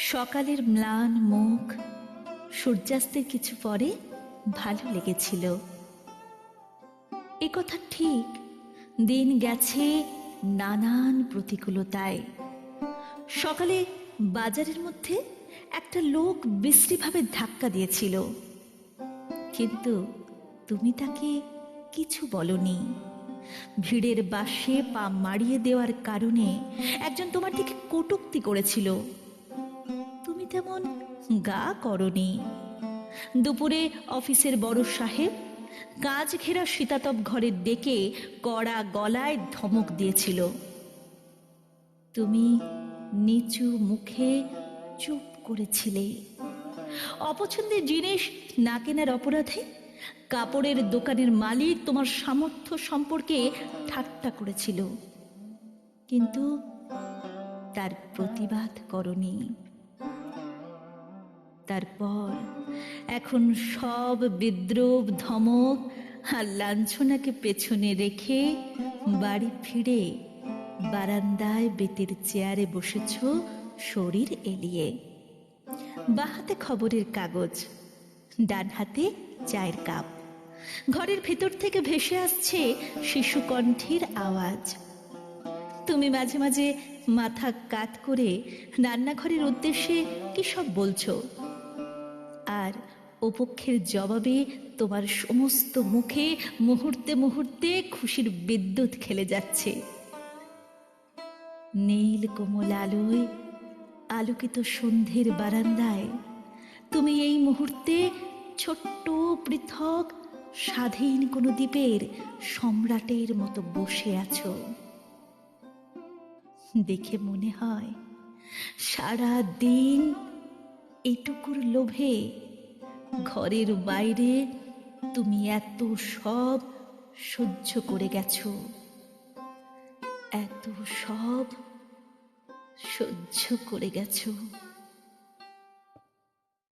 সকালের ম্লান মুখ সূর্যাস্তের কিছু পরে ভালো লেগেছিল। এ কথা ঠিক, দিন গেছে নানান প্রতিকূলতায়। সকালে বাজারের মধ্যে একটা লোক বিশ্রীভাবে ধাক্কা দিয়েছিল। কিন্তু তুমি তাকে কিছু বলনি। ভিড়ের বাসে পা মারিয়ে দেওয়ার কারণে একজন তোমার দিকে কটুক্তি করেছিল। তেমন গা করনি। দুপুরে অফিসের বড় সাহেব কাজ ঘেরা শীতাতপ ঘরে ডেকে কড়া গলায় ধমক দিয়েছিল। তুমি নিচু মুখে চুপ করেছিলে। অপছন্দের জিনিস না কেনার অপরাধে কাপড়ের দোকানের মালিক তোমার সামর্থ্য সম্পর্কে ঠাট্টা করেছিল। কিন্তু তার প্রতিবাদ করনি। তারপর এখন সব বিদ্রুপ ধমক আর লাঞ্ছনাকে পেছনে রেখে বাড়ি ফিরে বারান্দায় বেতের চেয়ারে বসেছ শরীর এলিয়ে। বাঁ হাতে খবরের কাগজ ডান হাতে চায়ের কাপ। ঘরের ভেতর থেকে ভেসে আসছে শিশু কণ্ঠের আওয়াজ। তুমি মাঝে মাঝে মাথা কাত করে রান্নাঘরের উদ্দেশ্যে কি সব বলছো? আর ওপক্ষের জবাবে তোমার সমস্ত মুখে মুহূর্তে মুহূর্তে খুশির বিদ্যুৎ খেলে যাচ্ছে। নীল কোমল আলোয় আলোকিত সন্ধ্যের বারান্দায় তুমি এই মুহূর্তে ছোট্ট, পৃথক, স্বাধীন কোনো দ্বীপের সম্রাটের মতো বসে আছো। দেখে মনে হয় সারা দিন এটুকুর লোভে ঘরের বাইরে তুমি এত সব সহ্য করে গেছ। এত সব সহ্য করে গেছো।